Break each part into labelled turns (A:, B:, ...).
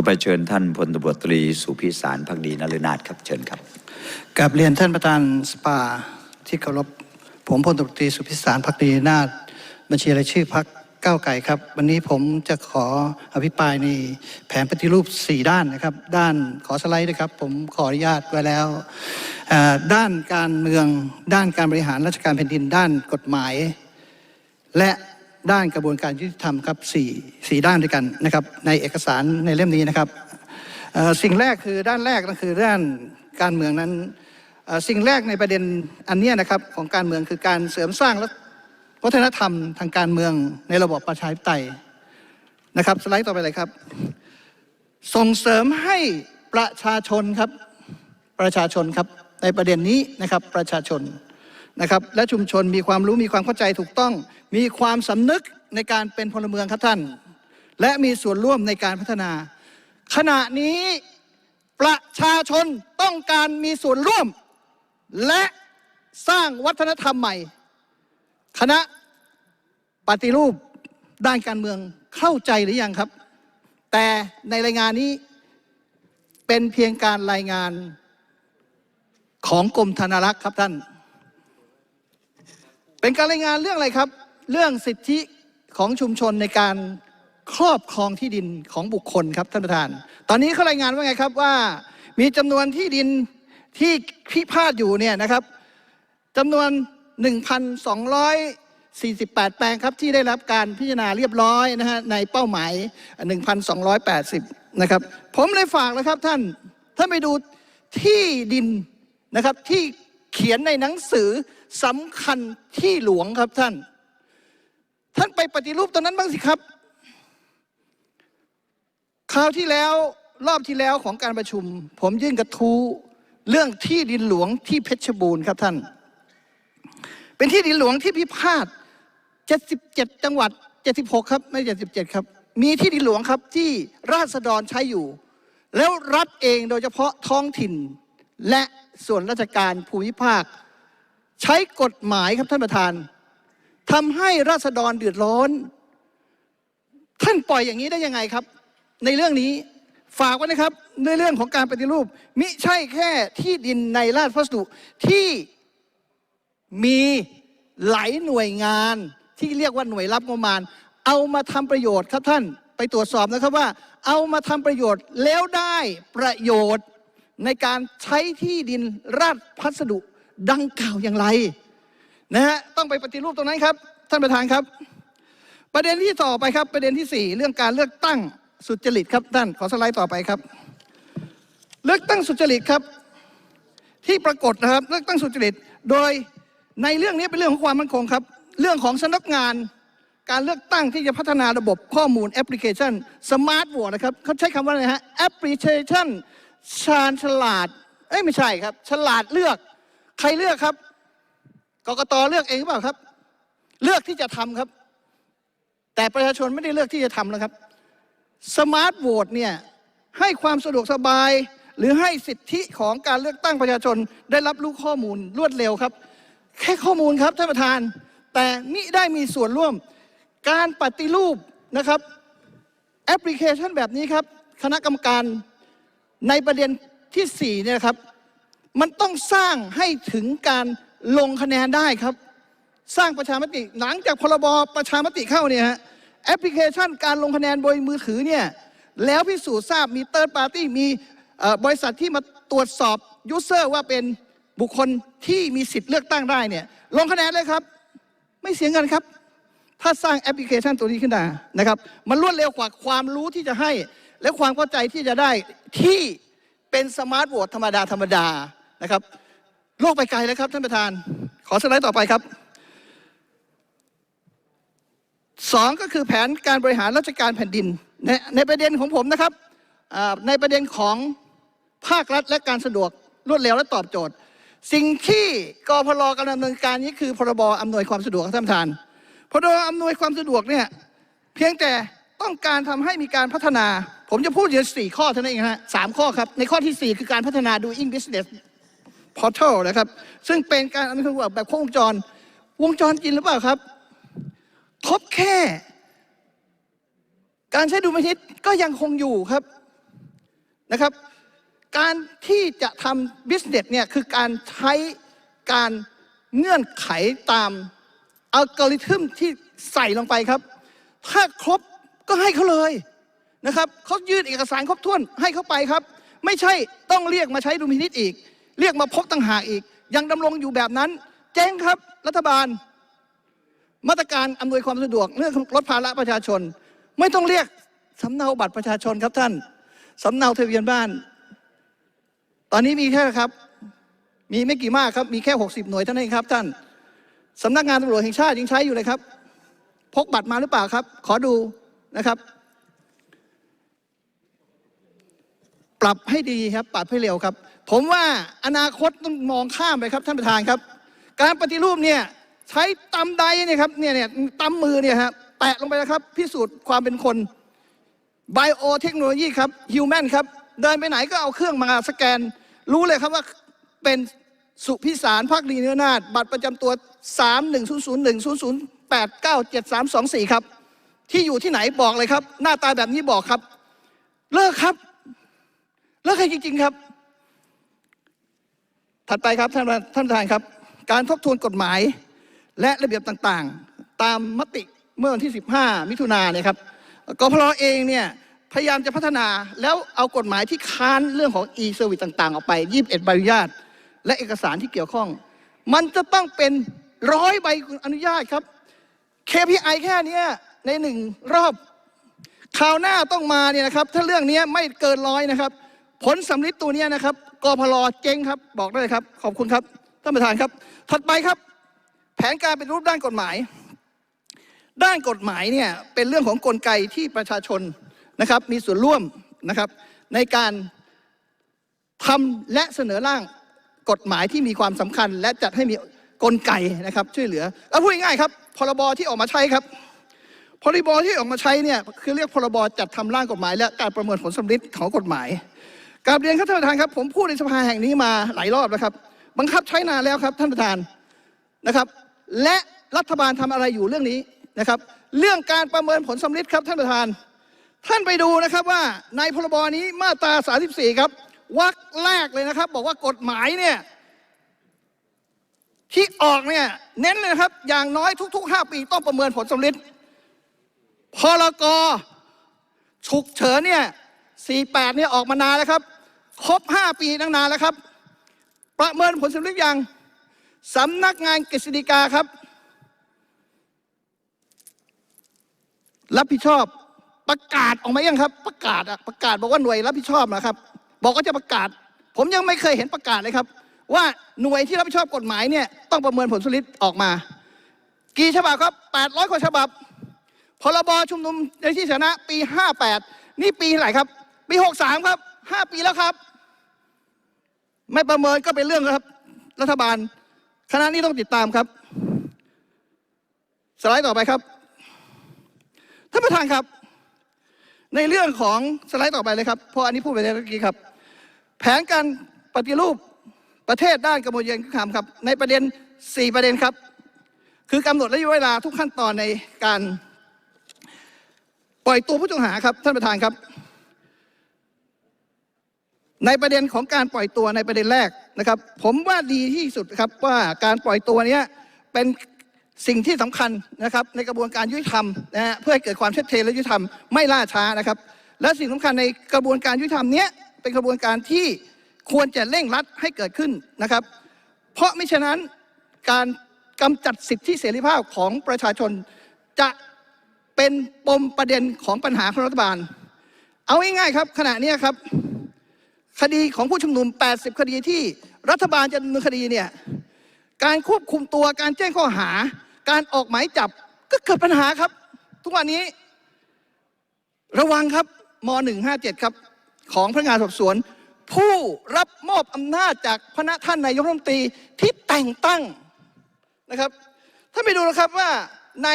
A: ต่อไปเชิญท่านพลตำรวจตรีสุพิสารพักดีนฤนาถครับเชิญครับ
B: กับเรียนท่านประธานสปาที่เคารพผมพลตำรวจตรีสุพิสารพักดีนาถบัญชีรายชื่อพักก้าวไก่ครับ วันนี้ผมจะขออภิปรายในแผนปฏิรูป 4 ด้านนะครับ ด้านขอสไลด์นะครับ ผมขออนุญาตไว้แล้ว ด้านการเมืองด้านการบริหารราชการแผ่นดินด้านกฎหมาย และ ด้านกระบวนการยุติธรรมครับสี่สี่ด้านด้วยกันนะครับ ในเอกสารในเล่มนี้นะครับสิ่งแรกคือด้านแรกก็คือด้านการเมืองนั้น สิ่งแรกในประเด็นอันนี้นะครับของการเมืองคือการเสริมสร้างและวัฒนธรรมทางการเมืองในระบบประชาธิปไตยนะครับ สไลด์ต่อไปเลยครับ ส่งเสริมให้ประชาชนครับประชาชนครับในประเด็นนี้นะครับประชาชน นะครับและชุมชนมีความรู้มีความเข้าใจถูกต้อง มีความสำนึกในการเป็นพลเมืองครับท่าน และมีส่วนร่วมในการพัฒนา ขณะนี้ประชาชนต้องการมีส่วนร่วม และสร้างวัฒนธรรมใหม่ คณะปฏิรูปด้านการเมืองเข้าใจหรือยังครับ แต่ในรายงานนี้เป็นเพียงการรายงานของกรมธนารักษ์ครับท่าน เป็นการรายงานเรื่องอะไรครับ เรื่องสิทธิของชุมชนในการครอบครองที่ดินของบุคคลครับท่านประธาน ตอนนี้เขารายงานว่าไงครับว่า มีจำนวนที่ดินที่พิพาทอยู่เนี่ยนะครับจำนวน 1,248 แปลงครับที่ได้รับการพิจารณาเรียบร้อยนะฮะในเป้าหมาย 1,280 นะครับ ผมเลยฝากนะครับท่านท่านไปดูที่ดินนะครับที่เขียนในหนังสือ สำคัญที่หลวงครับท่าน ท่านไปปฏิรูปตรงนั้นบ้างสิครับ คราวที่แล้วรอบที่แล้วของการประชุม ผมยื่นกระทู้เรื่องที่ดินหลวงที่เพชรบูรณ์ครับท่าน เป็นที่ดินหลวงที่พิพาท77 จังหวัด 76 ครับ ไม่ 77 ครับ มีที่ดินหลวงครับที่ราษฎรใช้อยู่ แล้วรัฐเองโดยเฉพาะท้องถิ่น และส่วนราชการภูมิภาค ใช้กฎหมายครับท่านประธานทำให้ราษฎรเดือดร้อน ท่านปล่อยอย่างนี้ได้ยังไงครับ ในเรื่องนี้ฝากไว้นะครับในเรื่องของการปฏิรูป มิใช่แค่ที่ดินในราชพัสดุที่มีหลายหน่วยงานที่เรียกว่าหน่วยรับงบประมาณ เอามาทำประโยชน์ครับท่านไปตรวจสอบนะครับว่า เอามาทำประโยชน์แล้วได้ประโยชน์ในการใช้ที่ดินราชพัสดุ ดังกล่าวอย่างไรนะฮะต้องไปปฏิรูปตรงนั้นครับ ท่านประธานครับ ประเด็นที่ต่อไปครับ ประเด็นที่สี่เรื่องการเลือกตั้งสุจริตครับท่านขอสไลด์ต่อไปครับ เลือกตั้งสุจริตครับ ที่ปรากฏนะครับ เลือกตั้งสุจริต โดยในเรื่องนี้เป็นเรื่องของความมั่นคงครับ เรื่องของสำนักงานการเลือกตั้งที่จะพัฒนาระบบข้อมูลแอปพลิเคชันสมาร์ทโหวตนะครับเขาใช้คำว่าอะไรฮะแอปพลิเคชันชาญฉลาดเอ้ยไม่ใช่ครับ ฉลาดเลือก ใครเลือกครับกกตเลือกเองหรือเปล่าครับ เลือกที่จะทำครับ แต่ประชาชนไม่ได้เลือกที่จะทำแล้วครับสมาร์ทโหวตเนี่ยให้ความสะดวกสบาย หรือให้สิทธิของการเลือกตั้งประชาชนได้รับรู้ข้อมูลรวดเร็วครับ แค่ข้อมูลครับท่านประธาน แต่มิได้มีส่วนร่วม การปฏิรูปนะครับแอปพลิเคชันแบบนี้ครับ คณะกรรมการในประเด็นที่สี่เนี่ยครับ มันต้องสร้างให้ถึงการลงคะแนนได้ครับ สร้างประชามติหลังจากพรบประชามติเข้าเนี่ยฮะแอปพลิเคชันการลงคะแนนบนมือถือเนี่ยแล้วพิสูจน์ทราบมีเติร์ดปาร์ตี้มีบริษัทที่มาตรวจสอบยูเซอร์ว่าเป็นบุคคลที่มีสิทธิ์เลือกตั้งได้เนี่ยลงคะแนนเลยครับ ไม่เสียเงินครับ ถ้าสร้างแอปพลิเคชันตัวนี้ขึ้นมานะครับ มันรวดเร็วกว่าความรู้ที่จะให้ และความเข้าใจที่จะได้ที่เป็นสมาร์ทโหวตธรรมดาธรรมดา นะครับ โลกไปไกลแล้วครับท่านประธาน ขอสไลด์ต่อไปครับสองก็คือแผนการบริหารราชการแผ่นดิน ในในประเด็นของผมนะครับในประเด็นของภาครัฐและการสะดวกรวดเร็วและตอบโจทย์ สิ่งที่กพลกำลังดำเนินการนี้คือพรบอำนวยความสะดวกท่านประธานพรบอำนวยความสะดวกเนี่ยเพียงแต่ต้องการทำให้มีการพัฒนา ผมจะพูดอยู่สี่ข้อเท่านั้นเองฮะสามข้อครับ ในข้อที่สี่คือการพัฒนา doing business portal นะครับ ซึ่งเป็นการอนวยความสะดวกแบบครบวงจร วงจรกินหรือเปล่าครับ ครบแค่ การใช้ดูมินิตก็ยังคงอยู่ครับนะครับ การที่จะทำบิสเนสเนี่ยคือการใช้การเงื่อนไขตามอัลกอริทึมที่ใส่ลงไปครับ ถ้าครบก็ให้เขาเลยนะครับเขายื่นเอกสารครบถ้วนให้เขาไปครับ ไม่ใช่ต้องเรียกมาใช้ดุลพินิษอีก เรียกมาพบต่างหากอีก ยังดำรงอยู่แบบนั้น เจ๊งครับรัฐบาล มาตรการอำนวยความสะดวกเรื่องลดภาระประชาชน ไม่ต้องเรียกสำเนาบัตรประชาชนครับท่านสำเนาทะเบียนบ้าน ตอนนี้มีแค่ครับ มีไม่กี่มากครับ มีแค่ 60 หน่วยเท่านั้นเองครับท่านสำนักงานตำรวจแห่งชาติยังใช้อยู่เลยครับ พกบัตรมาหรือเปล่าครับ ขอดูนะครับ ปรับให้ดีครับ ปรับให้เร็วครับ ผมว่าอนาคตต้องมองข้ามไปครับท่านประธานครับ การปฏิรูปเนี่ยใช้ตำใดเนี่ยครับเนี่ยเนี่ยตำมือเนี่ยฮะแตะลงไปแล้วครับ พิสูจน์ความเป็นคนไบโอเทคโนโลยีครับฮิวแมนครับ เดินไปไหนก็เอาเครื่องมาสแกน รู้เลยครับว่าเป็นสุพิสารภาคดีเนื้อนาฏบัตรประจำตัว 3 1 0 0 1 0 0 8 9 7 3 2 4 ครับ ที่อยู่ที่ไหนบอกเลยครับ หน้าตาแบบนี้บอกครับ เลิกครับ เลิกให้จริง ๆ ครับ ไปครับท่านประท่านประธานครับ การทบทวนกฎหมายและระเบียบต่างๆ ตามมติเมื่อวันที่ 15 มิถุนาเนี่ยครับกพลเองเนี่ยพยายามจะพัฒนาแล้วเอากฎหมายที่ค้านเรื่องของ e-service ต่าง ๆ ออกไป 21 ใบอนุญาต และเอกสารที่เกี่ยวข้อง มันจะต้องเป็นร้อยใบอนุญาตครับ KPI แค่นี้ในหนึ่งรอบคราวหน้าต้องมาเนี่ยนะครับ ถ้าเรื่องนี้ไม่เกินร้อยนะครับ ผลสำลิดตัวนี้นะครับ กพลเจ๊งครับ บอกได้เลยครับ ขอบคุณครับท่านประธานครับ ถัดไปครับ แผนการเป็นรูปด้านกฎหมาย ด้านกฎหมายเนี่ยเป็นเรื่องของกลไกที่ประชาชนนะครับ มีส่วนร่วมนะครับในการทำและเสนอร่างกฎหมายที่มีความสำคัญ และจัดให้มีกลไกนะครับ ช่วยเหลือเอาพูดง่ายๆครับพรบที่ออกมาใช้ครับพรบที่ออกมาใช้เนี่ยคือเรียกพรบจัดทำร่างกฎหมาย และการประเมินผลสำลิดของกฎหมาย กราบเรียนครับท่านประธานครับ ผมพูดในสภาแห่งนี้มาหลายรอบแล้วครับ บังคับใช้นานแล้วครับท่านประธานนะครับ และรัฐบาลทำอะไรอยู่เรื่องนี้นะครับ เรื่องการประเมินผลสำลิดครับท่านประธาน ท่านไปดูนะครับว่าในพรบนี้มาตรา 34 ครับวรรคแรกเลยนะครับ บอกว่ากฎหมายเนี่ยที่ออกเนี่ยเน้นเลยครับ อย่างน้อยทุก ๆ 5 ปีต้องประเมินผลสำลิดพรกฉุกเฉินเนี่ย 48เนี่ยออกมานานแล้วครับ ครบ 5 ปีตั้งนานแล้วครับ ประเมินผลสำลิดยังสำนักงานกฤษฎีกาครับ รับผิดชอบประกาศออกมายังครับ ประกาศอะประกาศบอกว่าหน่วยรับผิดชอบนะครับ บอกว่าจะประกาศ ผมยังไม่เคยเห็นประกาศเลยครับ ว่าหน่วยที่รับผิดชอบกฎหมายเนี่ยต้องประเมินผลสำลิดออกมา กี่ฉบับครับ 800กว่าฉบับพรบชุมนุมในที่สาธารณะปี 58 นี่ปีเท่าไหร่ครับ ปี63ครับ5ปีแล้วครับ ไม่ประเมินก็เป็นเรื่องครับ รัฐบาลคณะนี้ต้องติดตามครับ สไลด์ต่อไปครับท่านประธานครับ ในเรื่องของสไลด์ต่อไปเลยครับเพราะอันนี้พูดไปแล้วเมื่อกี้ครับ แผนการปฏิรูปประเทศด้านกระบวนการยุติธรรมครับ ในประเด็น 4 ประเด็นครับ คือกำหนดระยะเวลาทุกขั้นตอนในการ ปล่อยตัวผู้ต้องหาครับ ท่านประธานครับ ในประเด็นของการปล่อยตัวในประเด็นแรกนะครับ ผมว่าดีที่สุดครับว่าการปล่อยตัวนี้เป็นสิ่งที่สำคัญนะครับในกระบวนการยุติธรรมนะฮะเพื่อให้เกิดความชัดเจนและยุติธรรมไม่ล่าช้านะครับ และสิ่งสำคัญในกระบวนการยุติธรรมนี้เป็นกระบวนการที่ควรจะเร่งรัดให้เกิดขึ้นนะครับ เพราะไมิฉะนั้นการกำจัดสิทธิเสรีภาพของประชาชนจะเป็นปมประเด็นของปัญหาของรัฐบาล เอาง่ายๆครับขณะนี้ครับ คดีของผู้ชุมนุม 80 คดีที่รัฐบาลจะดำเนินคดีเนี่ยการควบคุมตัวการแจ้งข้อหา การออกหมายจับก็เกิดปัญหาครับ ทุกวันนี้ ระวังครับม 157 ครับ ของพนักงานสอบสวน ผู้รับมอบอำนาจจากพระท่านนายกรัฐมนตรีที่แต่งตั้งนะครับท่านไปดูนะครับว่าใน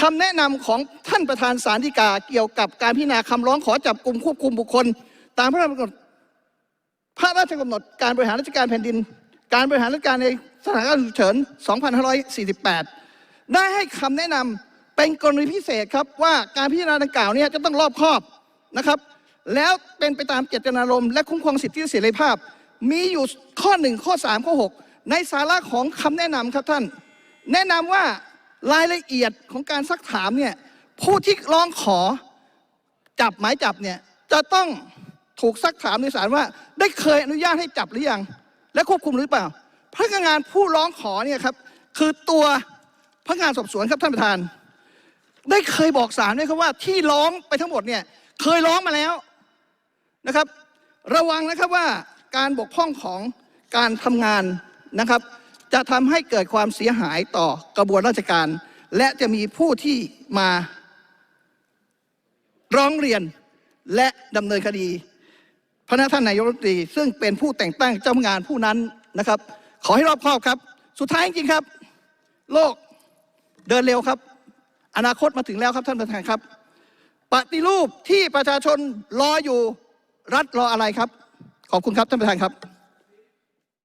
B: คำแนะนำของท่านประธานสารดีกาเกี่ยวกับการพิจารณาคำร้องขอจับกลุ่มควบคุมบุคคล ตามพระราชกำหนดพระราชกำหนดการบริหารราชการแผ่นดิน การบริหารราชการในสถานการณ์ฉุกเฉิน 2548 ได้ให้คำแนะนำเป็นกรณีพิเศษครับว่าการพิจารณาดังกล่าวเนี่ยจะต้องรอบคอบนะครับ แล้วเป็นไปตามเจตนารมณ์และคุ้มครองสิทธิเสรีภาพ มีอยู่ข้อหนึ่งข้อสามข้อหกในสาระของคำแนะนำครับท่าน แนะนำว่ารายละเอียดของการซักถามเนี่ยผู้ที่ร้องขอจับหมายจับเนี่ยจะต้อง ถูกซักถามในศาลว่า ได้เคยอนุญาตให้จับหรือยัง และควบคุมหรือเปล่า พนักงานผู้ร้องขอเนี่ยครับคือตัวพนักงานสอบสวนครับท่านประธาน ได้เคยบอกศาลด้วยครับว่าที่ร้องไปทั้งหมดเนี่ยเคยร้องมาแล้วนะครับ ระวังนะครับว่าการบกพร่องของการทำงานนะครับ จะทำให้เกิดความเสียหายต่อกระบวนราชการ และจะมีผู้ที่มาร้องเรียนและดำเนินคดี พนักท่านนายกรัฐมนตรีซึ่งเป็นผู้แต่งตั้งเจ้าพนักงานผู้นั้นนะครับ ขอให้รอบคอบครับ สุดท้ายจริงครับ โลกเดินเร็วครับ อนาคตมาถึงแล้วครับท่านประธานครับ ปฏิรูปที่ประชาชนรออยู่รัฐรออะไรครับ ขอบคุณครับท่านประธานครับ